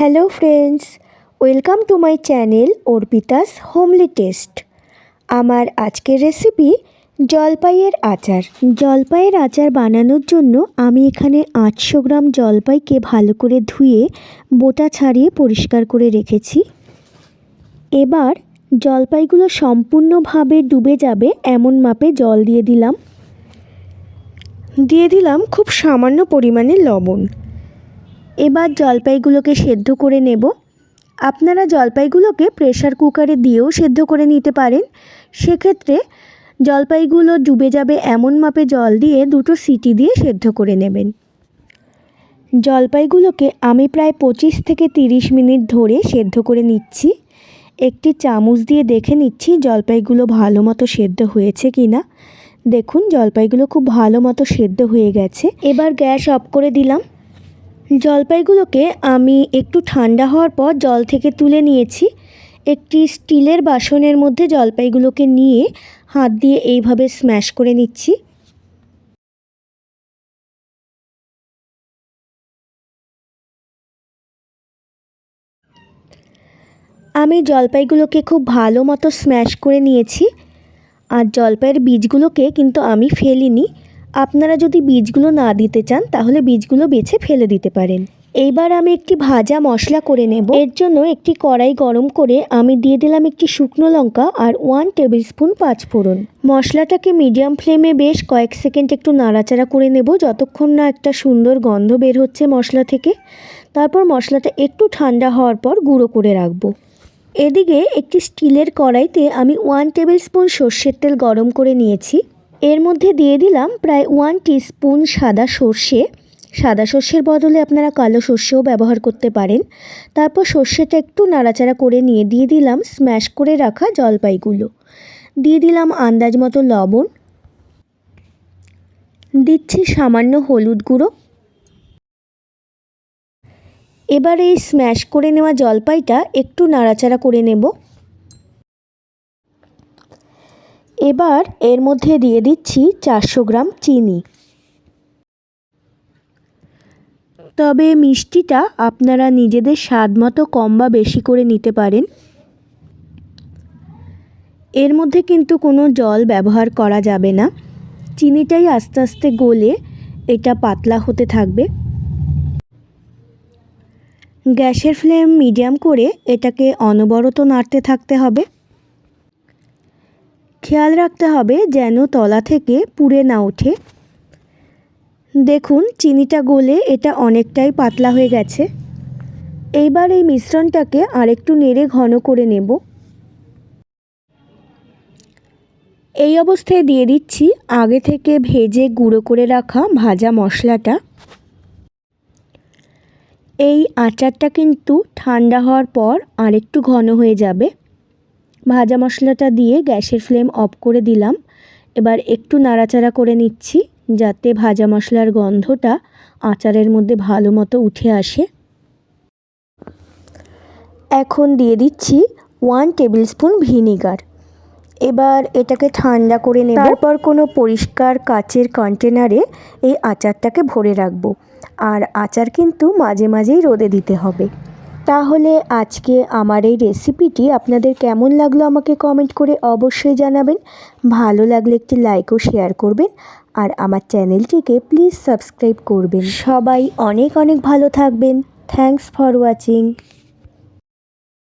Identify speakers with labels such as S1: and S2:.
S1: Hello friends welcome to my channel Arpita's homely taste আমার আজকের recipe জলপাইয়ের আচার। জলপাইয়ের আচার বানানোর জন্য আমি এখানে আটশো গ্রাম জলপাইকে ভালো করে ধুয়ে বোটা ছাড়িয়ে পরিষ্কার করে রেখেছি। এবার জলপাইগুলো সম্পূর্ণভাবে ডুবে যাবে এমন মাপে জল দিয়ে দিলাম। দিয়ে দিলাম খুব সামান্য পরিমাণে লবণ। এবার জলপাইগুলোকে সেদ্ধ করে নেব। আপনারা জলপাইগুলোকে প্রেশার কুকারে দিয়েও সেদ্ধ করে নিতে পারেন। সেক্ষেত্রে জলপাইগুলো ডুবে যাবে এমন মাপে জল দিয়ে দুটো সিটি দিয়ে সেদ্ধ করে নেবেন। জলপাইগুলোকে আমি প্রায় পঁচিশ থেকে তিরিশ মিনিট ধরে সেদ্ধ করে নিচ্ছি। একটি চামচ দিয়ে দেখে নিচ্ছি জলপাইগুলো ভালো মতো সেদ্ধ হয়েছে কি না দেখুন, জলপাইগুলো খুব ভালো মতো সেদ্ধ হয়ে গেছে। এবার গ্যাস অফ করে দিলাম। জলপাইগুলোকে আমি একটু ঠান্ডা হওয়ার পর জল থেকে তুলে নিয়েছি। একটি স্টিলের বাসনের মধ্যে জলপাইগুলোকে নিয়ে হাত দিয়ে এইভাবে স্ম্যাশ করে নিচ্ছি। আমি জলপাইগুলোকে খুব ভালো মতো স্ম্যাশ করে নিয়েছি। আর জলপাইয়ের বীজগুলোকে কিন্তু আমি ফেলিনি। আপনারা যদি বীজগুলো না দিতে চান, তাহলে বীজগুলো বেছে ফেলে দিতে পারেন। এইবার আমি একটি ভাজা মশলা করে নেব। এর জন্য একটি কড়াই গরম করে আমি দিয়ে দিলাম একটি শুকনো লঙ্কা আর ওয়ান টেবিল স্পুন পাঁচফোড়ন। মশলাটাকে মিডিয়াম ফ্লেমে বেশ কয়েক সেকেন্ড একটু নাড়াচাড়া করে নেব, যতক্ষণ না একটা সুন্দর গন্ধ বের হচ্ছে মশলা থেকে। তারপর মশলাটা একটু ঠান্ডা হওয়ার পর গুঁড়ো করে রাখব। এদিকে একটি স্টিলের কড়াইতে আমি ওয়ান টেবিল স্পুন সর্ষের তেল গরম করে নিয়েছি। এর মধ্যে দিয়ে দিলাম প্রায় ওয়ান স্পুন সাদা সর্ষে। সাদা সর্ষের বদলে আপনারা কালো সর্ষেও ব্যবহার করতে পারেন। তারপর সর্ষেটা একটু নাড়াচাড়া করে নিয়ে দিয়ে দিলাম স্ম্যাশ করে রাখা জলপাইগুলো। দিয়ে দিলাম আন্দাজ মতো লবণ। দিচ্ছি সামান্য হলুদ গুঁড়ো। এবার এই স্ম্যাশ করে নেওয়া জলপাইটা একটু নাড়াচাড়া করে নেব। এবার এর মধ্যে দিয়ে দিচ্ছি চারশো গ্রাম চিনি। তবে মিষ্টিটা আপনারা নিজেদের স্বাদ মতো কম বা বেশি করে নিতে পারেন। এর মধ্যে কিন্তু কোনো জল ব্যবহার করা যাবে না। চিনিটাই আস্তে আস্তে গলে এটা পাতলা হতে থাকবে। গ্যাসের ফ্লেম মিডিয়াম করে এটাকে অনবরত নাড়তে থাকতে হবে। খেয়াল রাখতে হবে যেন তলা থেকে পুড়ে না ওঠে। দেখুন, চিনিটা গলে এটা অনেকটাই পাতলা হয়ে গেছে। এইবার এই মিশ্রণটাকে আরেকটু নেড়ে ঘন করে নেব। এই অবস্থায় দিয়ে দিচ্ছি আগে থেকে ভেজে গুঁড়ো করে রাখা ভাজা মশলাটা। এই আচারটা কিন্তু ঠান্ডা হওয়ার পর আরেকটু ঘন হয়ে যাবে। ভাজা মশলাটা দিয়ে গ্যাসের ফ্লেম অফ করে দিলাম। এবার একটু নাড়াচাড়া করে নিচ্ছি যাতে ভাজা মশলার গন্ধটা আচারের মধ্যে ভালো মতো উঠে আসে। এখন দিয়ে দিচ্ছি ওয়ান টেবিল স্পুন ভিনিগার এবার এটাকে ঠান্ডা করে নেব। তারপর কোনো পরিষ্কার কাচের কন্টেনারে এই আচারটাকে ভরে রাখব। আর আচার কিন্তু মাঝে মাঝেই রোদে দিতে হবে। তাহলে আজকে আমার এই রেসিপিটি আপনাদের কেমন লাগল আমাকে কমেন্ট করে অবশ্যই জানাবেন। ভালো লাগলে একটি লাইকও শেয়ার করবেন আর আমার চ্যানেলটিকে প্লিজ সাবস্ক্রাইব করবেন। সবাই অনেক অনেক ভালো থাকবেন। Thanks for watching